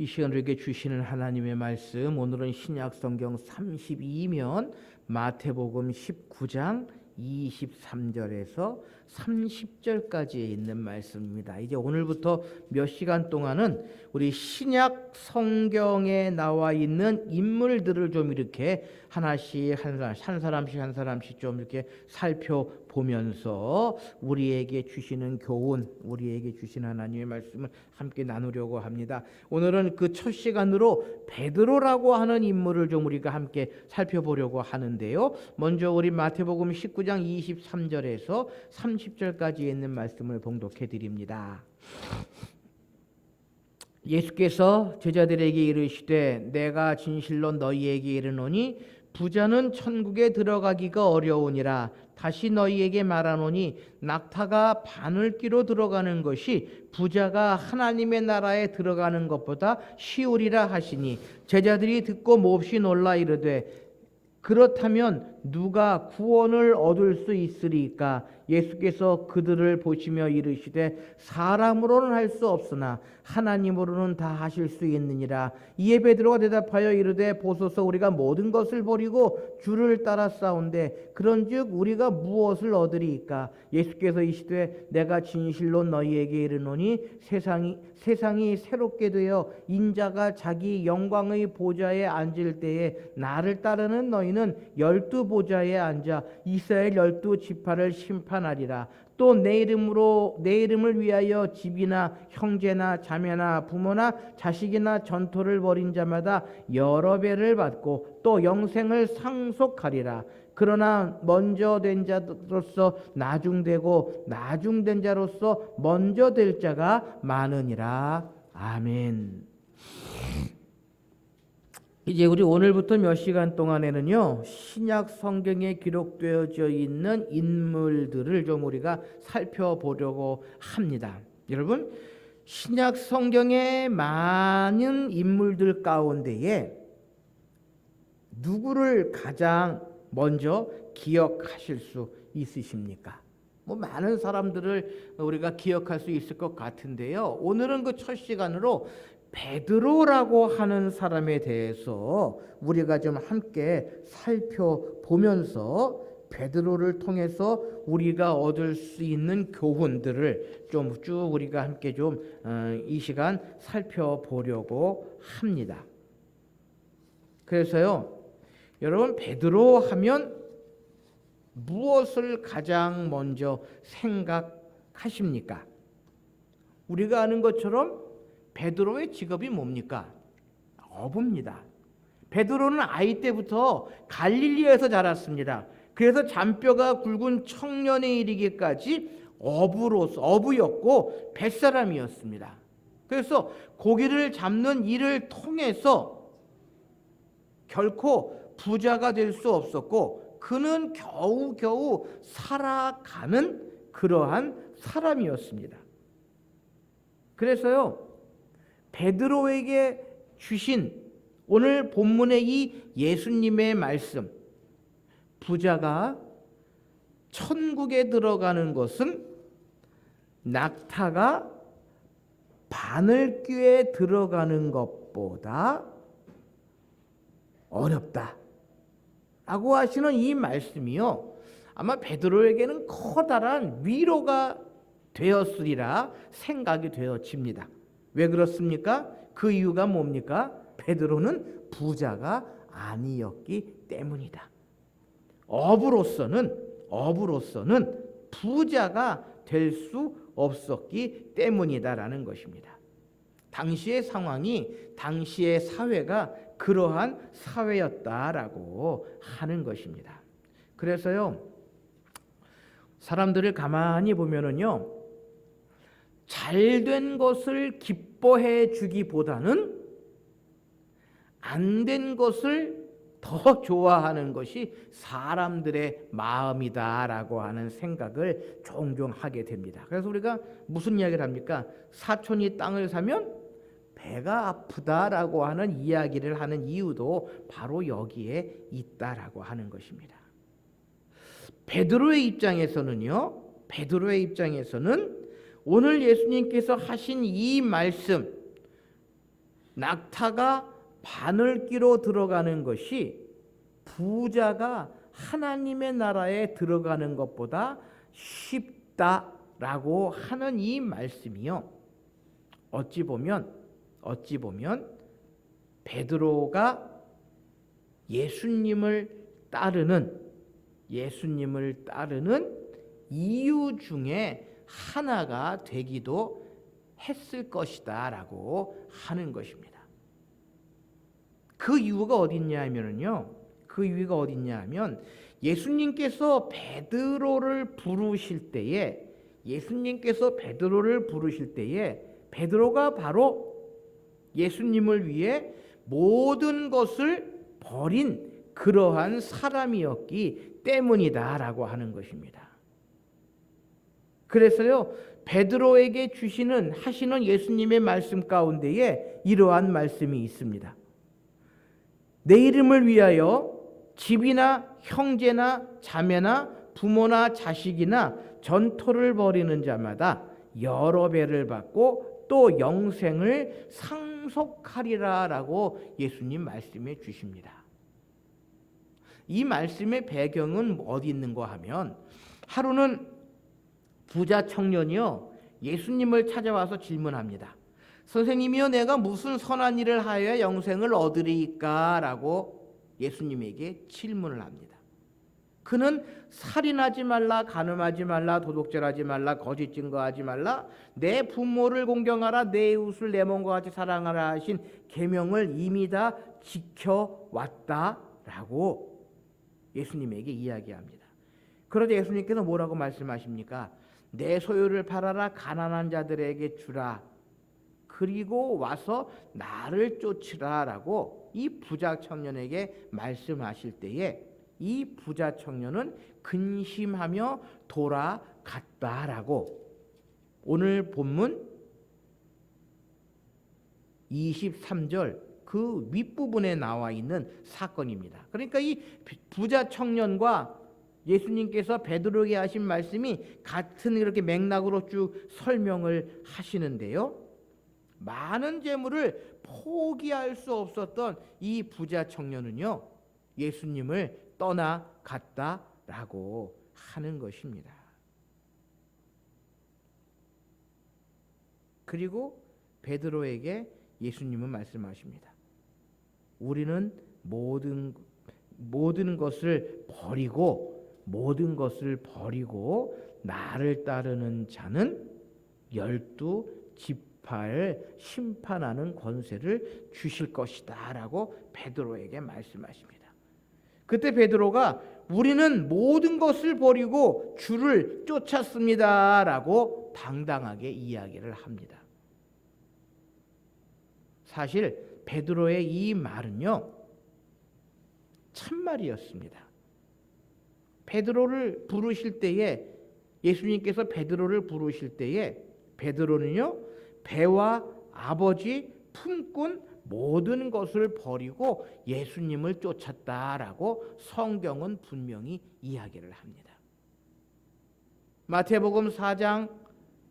이 시간 우리에게 주시는 하나님의 말씀 오늘은 신약 성경 32면 마태복음 19장 23절에서 30절까지에 있는 말씀입니다. 이제 오늘부터 몇 시간 동안은 우리 신약 성경에 나와 있는 인물들을 좀 이렇게 하나씩 한 사람 한 사람씩 한 사람씩 좀 이렇게 살펴보면서 우리에게 주시는 교훈, 우리에게 주신 하나님의 말씀을 함께 나누려고 합니다. 오늘은 그 첫 시간으로 베드로라고 하는 인물을 좀 우리가 함께 살펴보려고 하는데요. 먼저 우리 마태복음 19장 23절에서 30절까지 있는 말씀을 봉독해 드립니다. 예수께서 제자들에게 이르시되 내가 진실로 너희에게 이르노니 부자는 천국에 들어가기가 어려우니라. 다시 너희에게 말하노니 낙타가 바늘기로 들어가는 것이 부자가 하나님의 나라에 들어가는 것보다 쉬우리라 하시니 제자들이 듣고 몹시 놀라 이르되 그렇다면 누가 구원을 얻을 수 있으리까 예수께서 그들을 보시며 이르시되 사람으로는 할 수 없으나 하나님으로는 다 하실 수 있느니라. 이에 베드로가 대답하여 이르되 보소서 우리가 모든 것을 버리고 주를 따라 싸운데 그런즉 우리가 무엇을 얻으리이까? 예수께서 이시되 내가 진실로 너희에게 이르노니 세상이 세상이 새롭게 되어 인자가 자기 영광의 보좌에 앉을 때에 나를 따르는 너희는 열두 보좌에 앉아 이스라엘 열두 지파를 심판 하리라. 또 내 이름으로 내 이름을 위하여 집이나 형제나 자매나 부모나 자식이나 전토를 벌인 자마다 여러 배를 받고 또 영생을 상속하리라. 그러나 먼저 된 자로서 나중되고 나중된 자로서 먼저 될 자가 많으니라. 아멘. 이제 우리 오늘부터 몇 시간 동안에는요 신약 성경에 기록되어져 있는 인물들을 좀 우리가 살펴보려고 합니다. 여러분 신약 성경의 많은 인물들 가운데에 누구를 가장 먼저 기억하실 수 있으십니까? 뭐 많은 사람들을 우리가 기억할 수 있을 것 같은데요. 오늘은 그 첫 시간으로 베드로라고 하는 사람에 대해서 우리가 좀 함께 살펴보면서 베드로를 통해서 우리가 얻을 수 있는 교훈들을 좀 쭉 우리가 함께 좀 이 시간 살펴보려고 합니다. 그래서요, 여러분 베드로 하면 무엇을 가장 먼저 생각하십니까? 우리가 아는 것처럼 베드로의 직업이 뭡니까? 어부입니다. 베드로는 아이 때부터 갈릴리에서 자랐습니다. 그래서 잔뼈가 굵은 청년에 이르기까지 어부로서 어부였고 뱃사람이었습니다. 그래서 고기를 잡는 일을 통해서 결코 부자가 될 수 없었고 그는 겨우겨우 살아가는 그러한 사람이었습니다. 그래서요. 베드로에게 주신 오늘 본문의 이 예수님의 말씀 부자가 천국에 들어가는 것은 낙타가 바늘귀에 들어가는 것보다 어렵다. 라고 하시는 이 말씀이요. 아마 베드로에게는 커다란 위로가 되었으리라 생각이 되어집니다. 왜 그렇습니까? 그 이유가 뭡니까? 베드로는 부자가 아니었기 때문이다. 어부로서는 어부로서는 부자가 될 수 없었기 때문이다라는 것입니다. 당시의 상황이 당시의 사회가 그러한 사회였다라고 하는 것입니다. 그래서요. 사람들을 가만히 보면은요. 잘 된 것을 기뻐해 주기보다는 안 된 것을 더 좋아하는 것이 사람들의 마음이다라고 하는 생각을 종종 하게 됩니다. 그래서 우리가 무슨 이야기를 합니까? 사촌이 땅을 사면 배가 아프다라고 하는 이야기를 하는 이유도 바로 여기에 있다라고 하는 것입니다. 베드로의 입장에서는요. 베드로의 입장에서는 오늘 예수님께서 하신 이 말씀 낙타가 바늘기로 들어가는 것이 부자가 하나님의 나라에 들어가는 것보다 쉽다라고 하는 이 말씀이요. 어찌 보면 어찌 보면 베드로가 예수님을 따르는 예수님을 따르는 이유 중에 하나가 되기도 했을 것이다 라고 하는 것입니다. 그 이유가 어딨냐 하면은요. 그 이유가 어딨냐 하면 예수님께서 베드로를 부르실 때에 예수님께서 베드로를 부르실 때에 베드로가 바로 예수님을 위해 모든 것을 버린 그러한 사람이었기 때문이다라고 하는 것입니다. 그래서요 베드로에게 주시는 하시는 예수님의 말씀 가운데에 이러한 말씀이 있습니다. 내 이름을 위하여 집이나 형제나 자매나 부모나 자식이나 전토를 벌이는 자마다 여러 배를 받고 또 영생을 상속하리라라고 예수님 말씀해 주십니다. 이 말씀의 배경은 어디 있는가 하면 하루는 부자 청년이요 예수님을 찾아와서 질문합니다. 선생님이요 내가 무슨 선한 일을 하여야 영생을 얻으리까라고 예수님에게 질문을 합니다. 그는 살인하지 말라, 간음하지 말라, 도둑질하지 말라, 거짓 증거하지 말라, 내 부모를 공경하라, 내 이웃을 내 몸과 같이 사랑하라 하신 계명을 이미 다 지켜왔다라고 예수님에게 이야기합니다. 그러자 예수님께서 뭐라고 말씀하십니까? 내 소유를 팔아라, 가난한 자들에게 주라. 그리고 와서 나를 쫓으라라고 이 부자 청년에게 말씀하실 때에 이 부자 청년은 근심하며 돌아갔다라고 오늘 본문 23절 그 윗부분에 나와 있는 사건입니다. 그러니까 이 부자 청년과 예수님께서 베드로에게 하신 말씀이 같은 이렇게 맥락으로 쭉 설명을 하시는데요. 많은 재물을 포기할 수 없었던 이 부자 청년은요. 예수님을 떠나갔다라고 하는 것입니다. 그리고 베드로에게 예수님은 말씀하십니다. 우리는 모든 모든 것을 버리고 모든 것을 버리고 나를 따르는 자는 열두 지파를 심판하는 권세를 주실 것이다라고 베드로에게 말씀하십니다. 그때 베드로가 우리는 모든 것을 버리고 주를 쫓았습니다라고 당당하게 이야기를 합니다. 사실 베드로의 이 말은요 참말이었습니다. 베드로를 부르실 때에 예수님께서 베드로를 부르실 때에 베드로는요 배와 아버지 품꾼 모든 것을 버리고 예수님을 쫓았다라고 성경은 분명히 이야기를 합니다. 마태복음 4장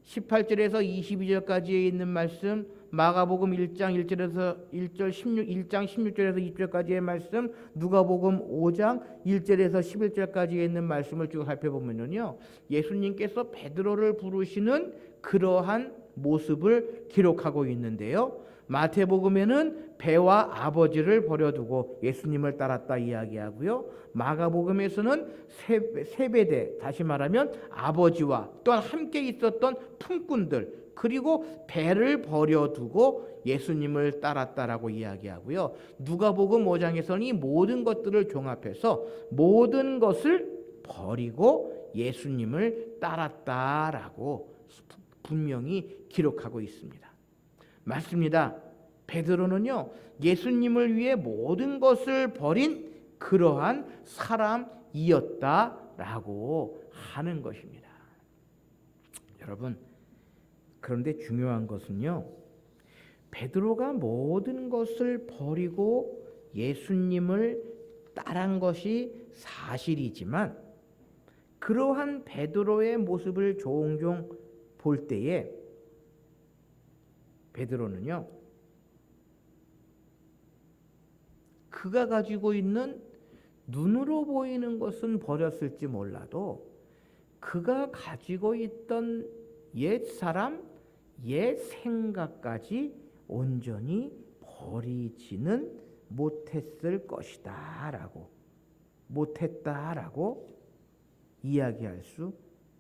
18절에서 22절까지에 있는 말씀, 마가복음 1장 1절에서 1절 16 1장 16절에서 2절까지의 말씀, 누가복음 5장 1절에서 11절까지에 있는 말씀을 쭉 살펴보면요. 예수님께서 베드로를 부르시는 그러한 모습을 기록하고 있는데요. 마태복음에는 배와 아버지를 버려두고 예수님을 따랐다 이야기하고요. 마가복음에서는 세배대 다시 말하면 아버지와 또한 함께 있었던 품꾼들 그리고 배를 버려두고 예수님을 따랐다라고 이야기하고요. 누가복음 5장에서는 이 모든 것들을 종합해서 모든 것을 버리고 예수님을 따랐다라고 분명히 기록하고 있습니다. 맞습니다. 베드로는요 예수님을 위해 모든 것을 버린 그러한 사람이었다라고 하는 것입니다. 여러분 그런데 중요한 것은요 베드로가 모든 것을 버리고 예수님을 따른 것이 사실이지만 그러한 베드로의 모습을 종종 볼 때에 베드로는요 그가 가지고 있는 눈으로 보이는 것은 버렸을지 몰라도 그가 가지고 있던 옛 사람, 옛 생각까지 온전히 버리지는 못했을 것이다 라고 못했다 라고 이야기할 수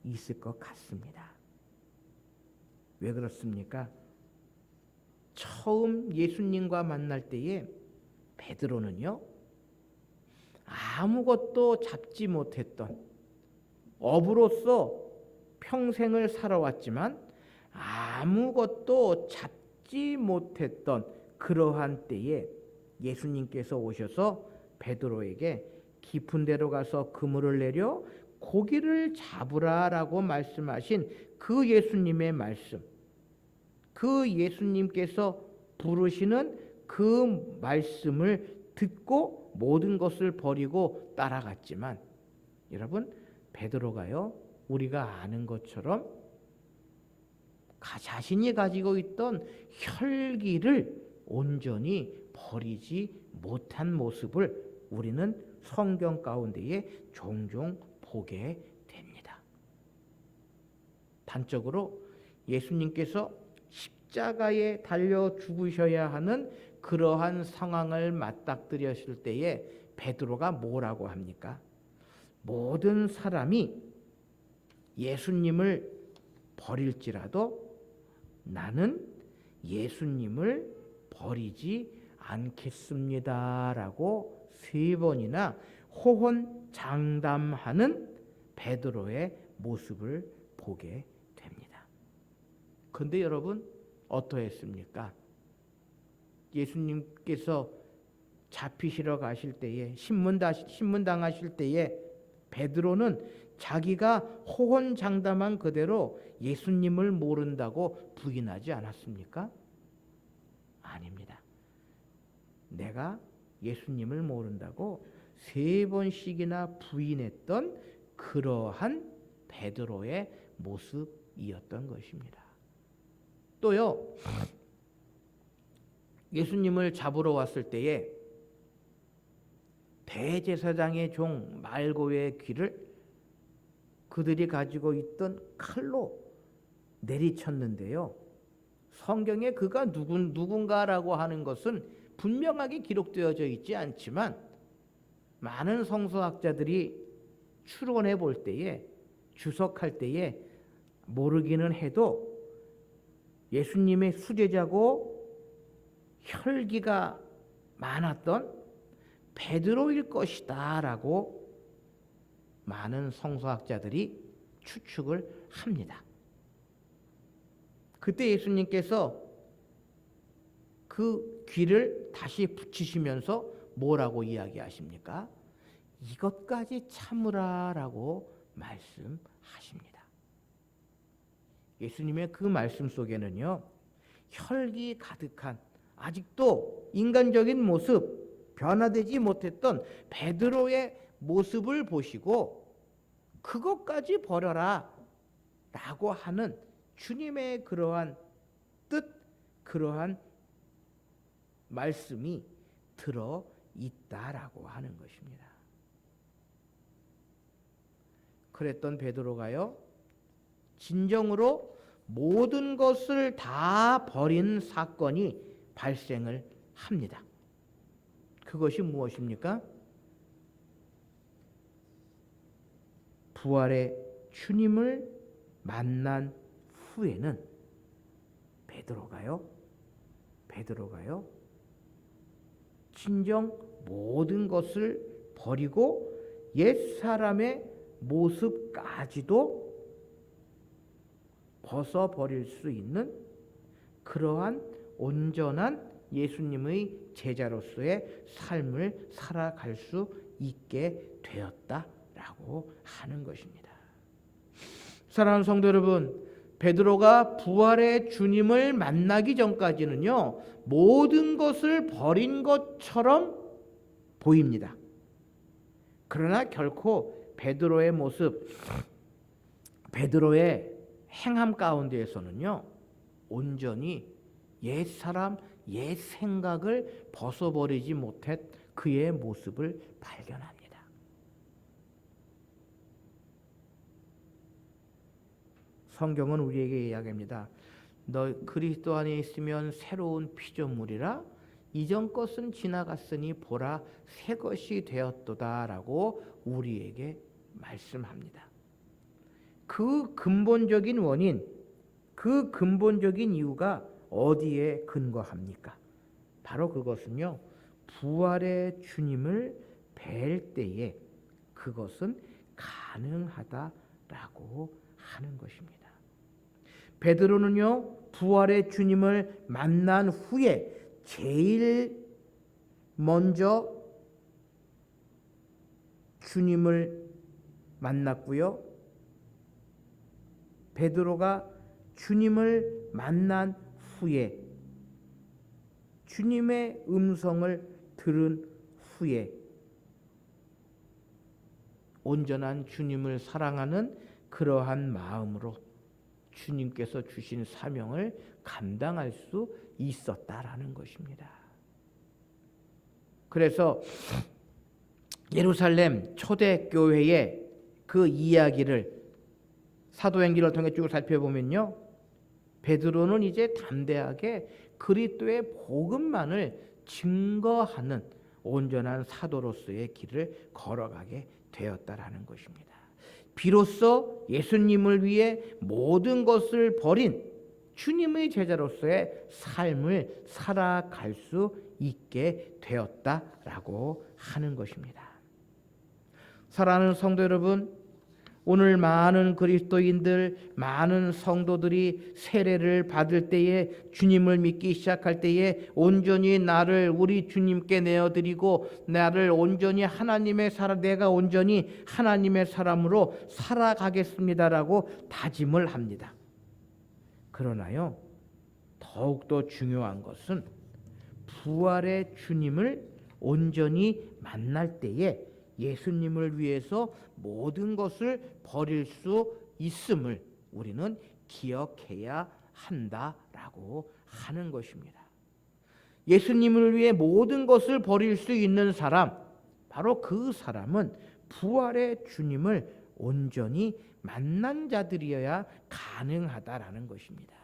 있을 것 같습니다. 왜 그렇습니까? 처음 예수님과 만날 때에 베드로는요 아무것도 잡지 못했던 어부로서 평생을 살아왔지만 아무것도 잡지 못했던 그러한 때에 예수님께서 오셔서 베드로에게 깊은 데로 가서 그물을 내려 고기를 잡으라라고 말씀하신 그 예수님의 말씀 그 예수님께서 부르시는 그 말씀을 듣고 모든 것을 버리고 따라갔지만 여러분 베드로가요 우리가 아는 것처럼 가- 자신이 가지고 있던 혈기를 온전히 버리지 못한 모습을 우리는 성경 가운데에 종종 보게 됩니다. 단적으로 예수님께서 십자가에 달려 죽으셔야 하는 그러한 상황을 맞닥뜨렸을 때에 베드로가 뭐라고 합니까? 모든 사람이 예수님을 버릴지라도 나는 예수님을 버리지 않겠습니다라고 세 번이나 호언장담하는 베드로의 모습을 보게 됩니다. 근데 여러분 어떠했습니까? 예수님께서 잡히시러 가실 때에 신문 다 신문 당하실 때에 베드로는 자기가 호언장담한 그대로 예수님을 모른다고 부인하지 않았습니까? 아닙니다. 내가 예수님을 모른다고 세 번씩이나 부인했던 그러한 베드로의 모습이었던 것입니다. 또요. 예수님을 잡으러 왔을 때에 대제사장의 종 말고의 귀를 그들이 가지고 있던 칼로 내리쳤는데요. 성경에 그가 누군 누군가라고 하는 것은 분명하게 기록되어져 있지 않지만 많은 성서학자들이 추론해 볼 때에 주석할 때에 모르기는 해도 예수님의 수제자고 혈기가 많았던 베드로일 것이다라고 많은 성서학자들이 추측을 합니다. 그때 예수님께서 그 귀를 다시 붙이시면서 뭐라고 이야기하십니까? 이것까지 참으라라고 말씀하십니다. 예수님의 그 말씀 속에는요, 혈기 가득한 아직도 인간적인 모습, 변화되지 못했던 베드로의 모습을 보시고 그것까지 버려라 라고 하는 주님의 그러한 뜻, 그러한 말씀이 들어 있다라고 하는 것입니다. 그랬던 베드로가요. 진정으로 모든 것을 다 버린 사건이 발생을 합니다. 그것이 무엇입니까? 부활의 주님을 만난 후에는 베드로가요. 베드로가요. 진정 모든 것을 버리고 옛 사람의 모습까지도 벗어 버릴 수 있는 그러한 온전한 예수님의 제자로서의 삶을 살아갈 수 있게 되었다라고 하는 것입니다. 사랑하는 성도 여러분, 베드로가 부활의 주님을 만나기 전까지는요, 모든 것을 버린 것처럼 보입니다. 그러나 결코 베드로의 모습, 베드로의 행함 가운데에서는요, 온전히 옛 사람, 옛 생각을 벗어버리지 못했 그의 모습을 발견합니다. 성경은 우리에게 이야기합니다. 너 그리스도 안에 있으면 새로운 피조물이라 이전 것은 지나갔으니 보라 새 것이 되었도다라고 우리에게 말씀합니다. 그 근본적인 원인, 그 근본적인 이유가 어디에 근거합니까? 바로 그것은요. 부활의 주님을 뵐 때에 그것은 가능하다라고 하는 것입니다. 베드로는요. 부활의 주님을 만난 후에 제일 먼저 주님을 만났고요. 베드로가 주님을 만난 후에 주님의 음성을 들은 후에 온전한 주님을 사랑하는 그러한 마음으로 주님께서 주신 사명을 감당할 수 있었다라는 것입니다. 그래서 예루살렘 초대교회의 그 이야기를 사도행전을 통해 쭉 살펴보면요. 베드로는 이제 담대하게 그리스도의 복음만을 증거하는 온전한 사도로서의 길을 걸어가게 되었다라는 것입니다. 비로소 예수님을 위해 모든 것을 버린 주님의 제자로서의 삶을 살아갈 수 있게 되었다라고 하는 것입니다. 사랑하는 성도 여러분, 오늘 많은 그리스도인들, 많은 성도들이 세례를 받을 때에 주님을 믿기 시작할 때에 온전히 나를 우리 주님께 내어드리고 나를 온전히 하나님의 사람, 내가 온전히 하나님의 사람으로 살아가겠습니다라고 다짐을 합니다. 그러나요, 더욱더 중요한 것은 부활의 주님을 온전히 만날 때에 예수님을 위해서 모든 것을 버릴 수 있음을 우리는 기억해야 한다라고 하는 것입니다. 예수님을 위해 모든 것을 버릴 수 있는 사람, 바로 그 사람은 부활의 주님을 온전히 만난 자들이어야 가능하다라는 것입니다.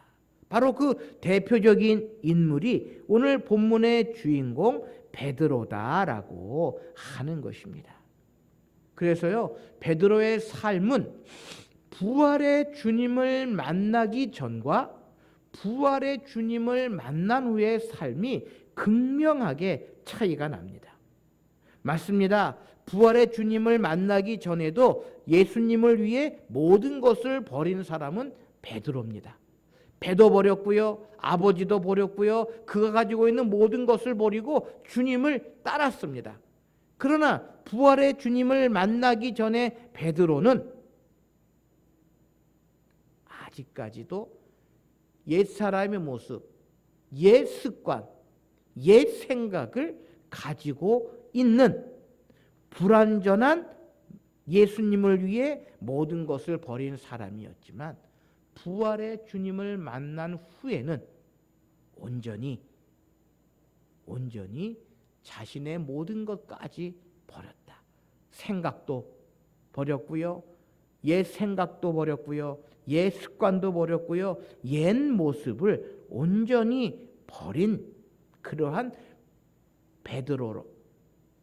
바로 그 대표적인 인물이 오늘 본문의 주인공 베드로다라고 하는 것입니다. 그래서요, 베드로의 삶은 부활의 주님을 만나기 전과 부활의 주님을 만난 후의 삶이 극명하게 차이가 납니다. 맞습니다. 부활의 주님을 만나기 전에도 예수님을 위해 모든 것을 버린 사람은 베드로입니다. 배도 버렸고요. 아버지도 버렸고요. 그가 가지고 있는 모든 것을 버리고 주님을 따랐습니다. 그러나 부활의 주님을 만나기 전에 베드로는 아직까지도 옛 사람의 모습, 옛 습관, 옛 생각을 가지고 있는 불완전한 예수님을 위해 모든 것을 버린 사람이었지만 부활의 주님을 만난 후에는 온전히 온전히 자신의 모든 것까지 버렸다. 생각도 버렸고요. 옛 생각도 버렸고요. 옛 습관도 버렸고요. 옛 모습을 온전히 버린 그러한 베드로로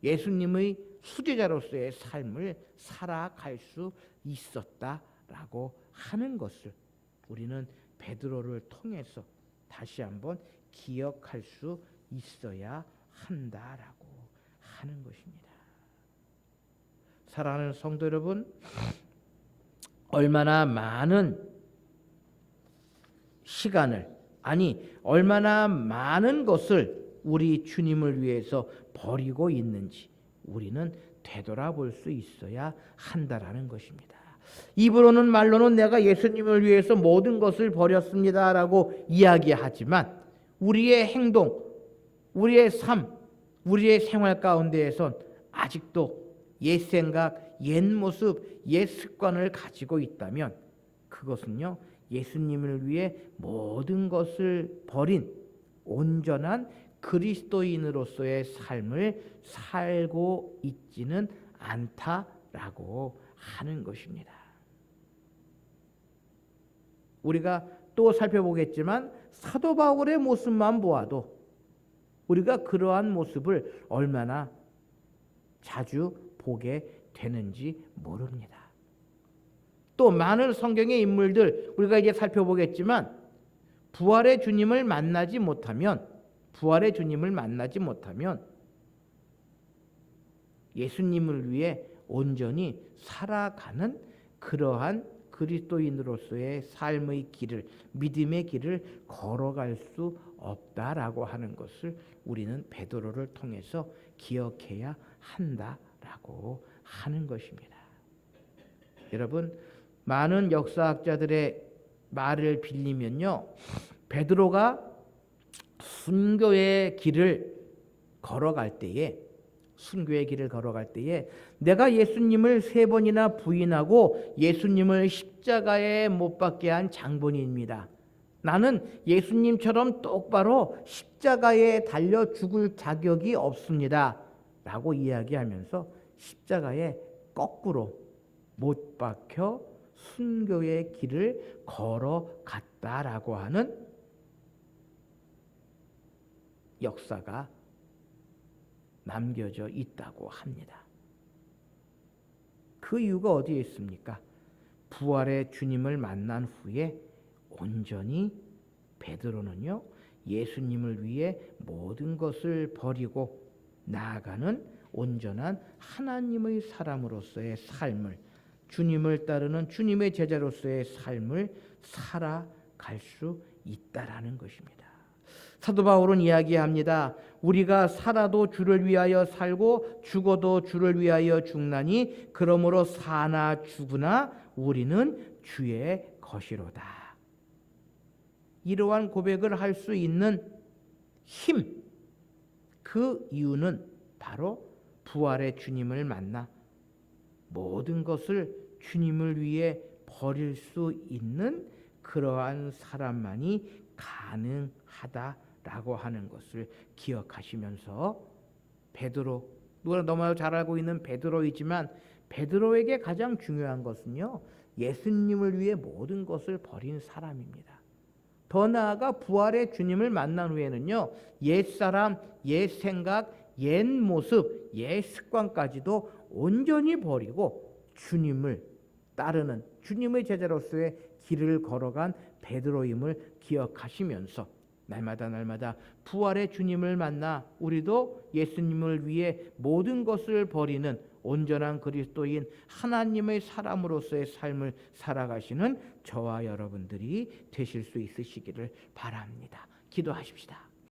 예수님의 수제자로서의 삶을 살아갈 수 있었다라고 하는 것을 우리는 베드로를 통해서 다시 한번 기억할 수 있어야 한다라고 하는 것입니다. 사랑하는 성도 여러분, 얼마나 많은 시간을 아니 얼마나 많은 것을 우리 주님을 위해서 버리고 있는지 우리는 되돌아볼 수 있어야 한다라는 것입니다. 입으로는 말로는 내가 예수님을 위해서 모든 것을 버렸습니다라고 이야기하지만 우리의 행동, 우리의 삶, 우리의 생활 가운데에선 아직도 옛 생각, 옛 모습, 옛 습관을 가지고 있다면 그것은요 예수님을 위해 모든 것을 버린 온전한 그리스도인으로서의 삶을 살고 있지는 않다라고 하는 것입니다. 우리가 또 살펴보겠지만 사도 바울의 모습만 보아도 우리가 그러한 모습을 얼마나 자주 보게 되는지 모릅니다. 또 많은 성경의 인물들 우리가 이제 살펴보겠지만 부활의 주님을 만나지 못하면 부활의 주님을 만나지 못하면 예수님을 위해 온전히 살아가는 그러한 그리스도인으로서의 삶의 길을 믿음의 길을 걸어갈 수 없다라고 하는 것을 우리는 베드로를 통해서 기억해야 한다라고 하는 것입니다. 여러분 많은 역사학자들의 말을 빌리면요 베드로가 순교의 길을 걸어갈 때에 순교의 길을 걸어갈 때에 내가 예수님을 세 번이나 부인하고 예수님을 십자가에 못 박게 한 장본인입니다. 나는 예수님처럼 똑바로 십자가에 달려 죽을 자격이 없습니다. 라고 이야기하면서 십자가에 거꾸로 못 박혀 순교의 길을 걸어갔다라고 하는 역사가 남겨져 있다고 합니다. 그 이유가 어디에 있습니까? 부활의 주님을 만난 후에 온전히 베드로는요 예수님을 위해 모든 것을 버리고 나아가는 온전한 하나님의 사람으로서의 삶을 주님을 따르는 주님의 제자로서의 삶을 살아갈 수 있다라는 것입니다. 사도 바울은 이야기합니다. 우리가 살아도 주를 위하여 살고 죽어도 주를 위하여 죽나니 그러므로 사나 죽으나 우리는 주의 것이로다. 이러한 고백을 할 수 있는 힘, 그 이유는 바로 부활의 주님을 만나 모든 것을 주님을 위해 버릴 수 있는 그러한 사람만이 가능하다라고 하는 것을 기억하시면서 베드로 누구나 너무나 잘 알고 있는 베드로이지만 베드로에게 가장 중요한 것은요 예수님을 위해 모든 것을 버린 사람입니다. 더 나아가 부활의 주님을 만난 후에는요 옛 사람, 옛 생각, 옛 모습, 옛 습관까지도 온전히 버리고 주님을 따르는 주님의 제자로서의 길을 걸어간 베드로임을 기억하시면서 날마다 날마다 부활의 주님을 만나 우리도 예수님을 위해 모든 것을 버리는 온전한 그리스도인 하나님의 사람으로서의 삶을 살아가시는 저와 여러분들이 되실 수 있으시기를 바랍니다. 기도하십시다.